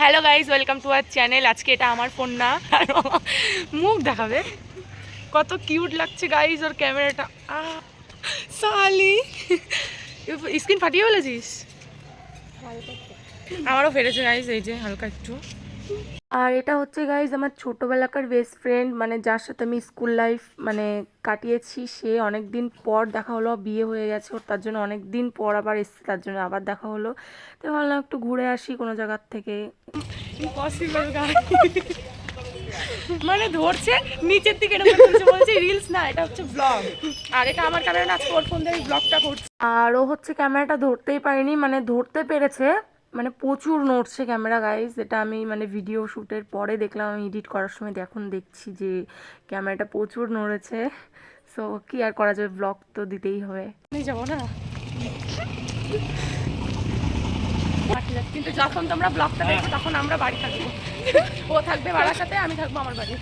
Hello guys welcome to our channel আজকে এটা আমার ফোন না। মুখ দেখাবে। কত কিউট লাগছে গাইজ ওর ক্যামেরাটা সালি। স্ক্রিন ফাটিয়ে ফেলেছিস? আমারও ফেরেছে গাইজ এই যে, হালকা একটু। আর এটা হচ্ছে গাইজ আমার ছোটোবেলাকার বেস্ট ফ্রেন্ড মানে যার সাথে আমি স্কুল লাইফ মানে কাটিয়েছি। সে অনেক দিন পর দেখা হলো বিয়ে হয়ে গেছে ওর তার জন্য অনেক দিন পর আবার এসছে তার জন্য আবার দেখা হলো। তো ভাবলাম একটু ঘুরে আসি কোনো জায়গার থেকে। মানে ধরছে নিচের দিকে বলছে রিলস না এটা হচ্ছে ব্লগ আর এটা আমার ক্যামেরা না আজকে ওর ফোন দিয়ে ব্লগটা করছে। আর ও হচ্ছে ক্যামেরাটা ধরতেই পারিনি মানে ধরতে পেরেছে। মানে প্রচুর নড়ছে ক্যামেরা গাইজ যেটা আমি মানে ভিডিও শ্যুটের পরে দেখলাম, আমি এডিট করার সময় এখন দেখছি যে ক্যামেরাটা প্রচুর নড়েছে। সো কি আর করা যাবে? ব্লগ তো দিতেই হবে। যাব না। কিন্তু যখন তোমরা ব্লগটা দেখো তখন আমরা বাড়ি থাকব। ও থাকবে বাড়ার সাথে, আমি থাকব আমার বাড়ি।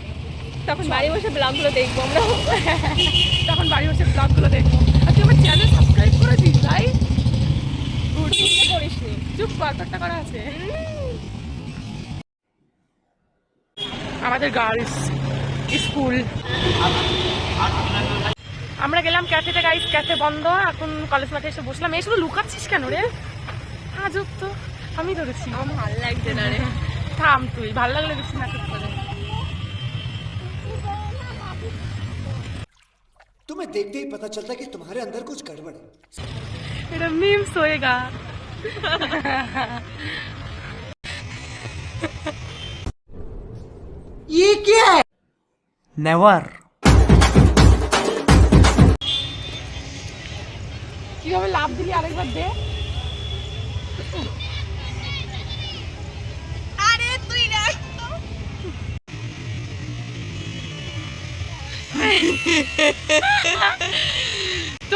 তখন বাড়ি বসে ব্লগগুলো দেখব আমরা। তখন বাড়ি বসে ব্লগগুলো দেখব। আর তুই আমার চ্যানেল সাবস্ক্রাইব করেছিস ভাই। গুড করিসনি চুপ কর তোরটা করা আছে আমাদের গার্লস স্কুল আমরা গেলাম ক্যাফেতে গাইস ক্যাফে বন্ধ এখন কলেজ মাঠে এসে বসলাম এই শুধু লুকাচ্ছিস কেন রে আজব তো আমি ধরেছি আমার ভালো লাগছে না রে থাম তুই ভালো লাগলে বেশি না ঠিক করে तुम्हें देखते ही पता चलता है कि तुम्हारे अंदर कुछ गड़बड़ है এটা মিমস হয়েগা নেভার কিভাবে লাভ দিলি আরেকবার দে আরে তুই রাখ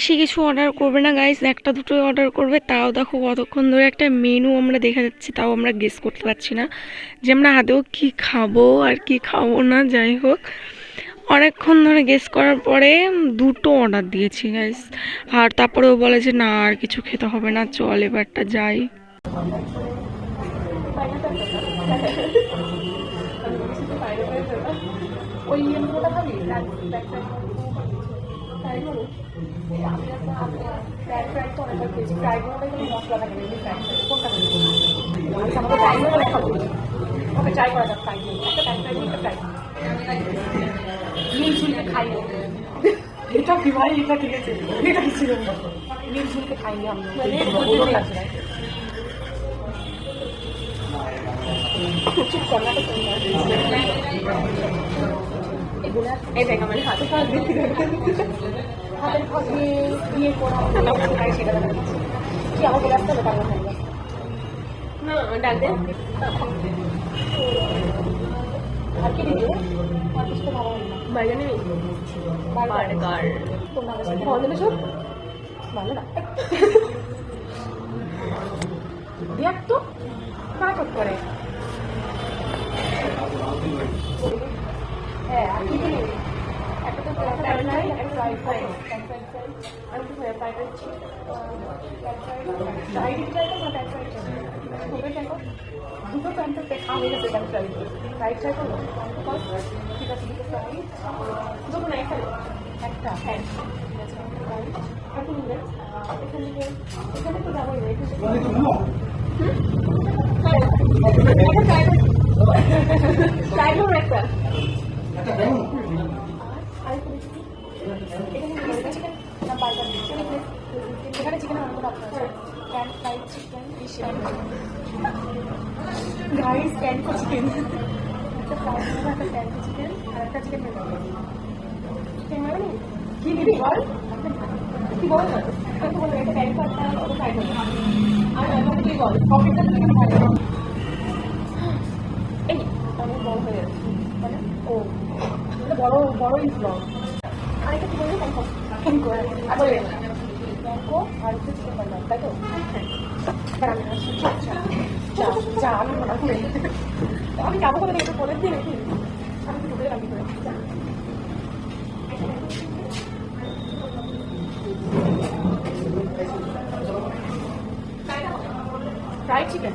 বেশি কিছু অর্ডার করবে না গাইস একটা দুটো অর্ডার করবে, তাও দেখো কতক্ষণ ধরে একটা মেনু আমরা দেখা যাচ্ছে, তাও আমরা গেস করতে পারছি না যে আমরা আদৌ কি খাব আর কি খাব না, যাই হোক। অনেকক্ষণ ধরে গেস করার পরে দুটো অর্ডার দিয়েছি গাইস আর তারপরেও বলে যে না, আর কিছু খেতে হবে না, চল এবারটা যাই। ওই খাবি এটা কি ভাই এটা ঠিক আছে এটা কি ছিল নীল ঝুলকে কর না এই দেখ আমার হাতে হাতের কাজ দিয়ে বিয়ে করা সেটা কি আমাকে রাস্তা থাকবে না ডাক দে। আর কি দিবে আর কিছু ভালো হয় না। বাইরে নেই? বার্গার তোমরা আমাকে খাওয়া দেবে সব। ভালো না। দেখ তো কারা করে? হ্যাঁ আর কি দুটো প্যান্টের খাওয়া হয়ে গেছে ফ্রাইড রাইস ফ্রাইড রাইস হলো ঠিক আছে দুটো ফ্রাইড দুটো না একটা একটা হ্যাঁ এখন এখান থেকে এখানে তো যাবোই না এখানে একটা এখানে চিকেন অপশন আছে pan fried chicken fish guys pan chicken একটা একটা প্যান চিকেন আর একটা চিকেন মানে কি দিবি বল কি বল না তো বল এটা প্যান একটা ওটা ফ্রাইড আর একটা তুই বল তুমি খাই এই, অনেক বড় হয়ে যাচ্ছে মানে ও বড়, বড়ই আমি আসছি। চা চা চা চা আমি মনে করি। যাব করে দিই নাকি আমি ঢুকে রাখি করে ফ্রাইড চিকেন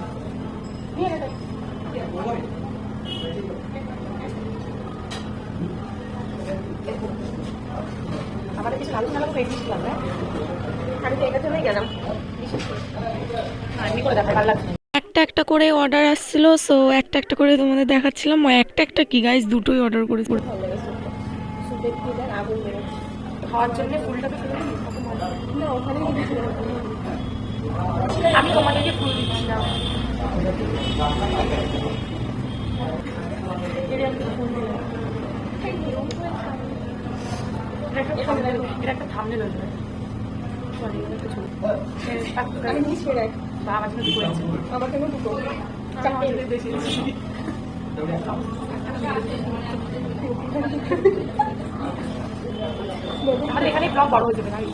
নিয়ে গেলাম। একটা একটা করে অর্ডার আসছিল সো একটা একটা করে তোমাদের দেখাচ্ছিলাম। একটা একটা কি গাইস দুটোই অর্ডার করে খাওয়ার জন্য ফুলটাকে। না ওখানে আমি তোমাদেরকে ফুল দিচ্ছিলাম। এটা একটা thumbnail, এটা এখানে ব্লগ বড় হয়ে যাবে ভাই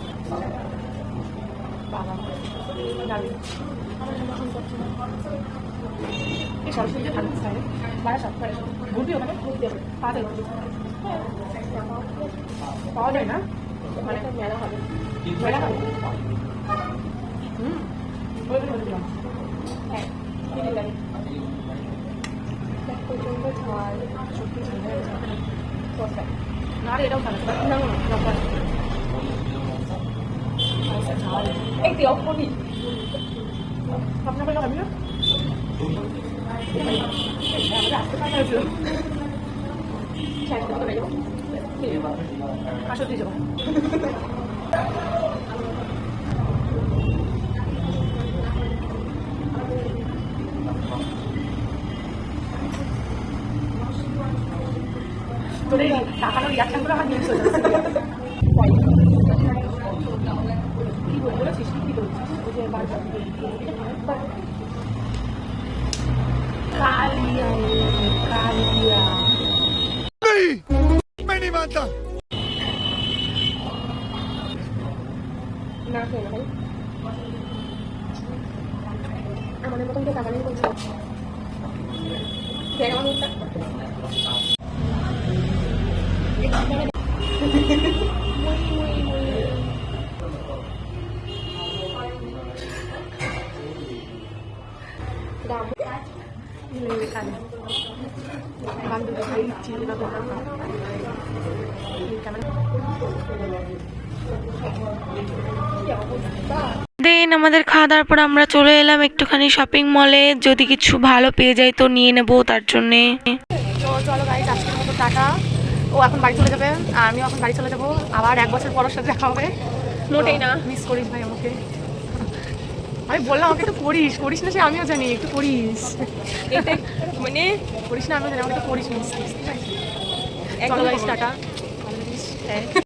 বাবা দারুণ এই সরস্বতী থাকতে চাই বারা সাত ঘুরবি ওখানে ঘুরতে হবে পাওয়া পাওয়া যায় না? মানে মেলা হবে আপনার হবে না আসো দিয়ে যাব তোর এই তাকানোর রিয়াকশনগুলো আমার নিউজ হয়ে যাচ্ছে কি বল বলেছিস কি না খেয়ে না ভাই আমাদের মতন তো টাকা নেই বলছে দেখ আমার মুখটা দাম বান্ধবী ভাই চিনি বা দেন আমাদের খাওয়া দাওয়ার পর আমরা চলে এলাম একটুখানি শপিং মলে যদি কিছু ভালো পেয়ে যাই তো নিয়ে নেব তার জন্যে। চলো গাইজ আজকের মতো টাটা। ও এখন বাড়ি চলে যাবে আর আমিও এখন বাড়ি চলে যাব। আবার এক বছর পর সাথে দেখা হবে। মোটেই না। মিস করিস ভাই আমাকে। আমি বললাম আমাকে একটু করিস। করিস না সে আমিও জানি একটু করিস। মানে করিস না আমিও জানি আমাকে একটু করিস মিস ঠিক আছে টাটা।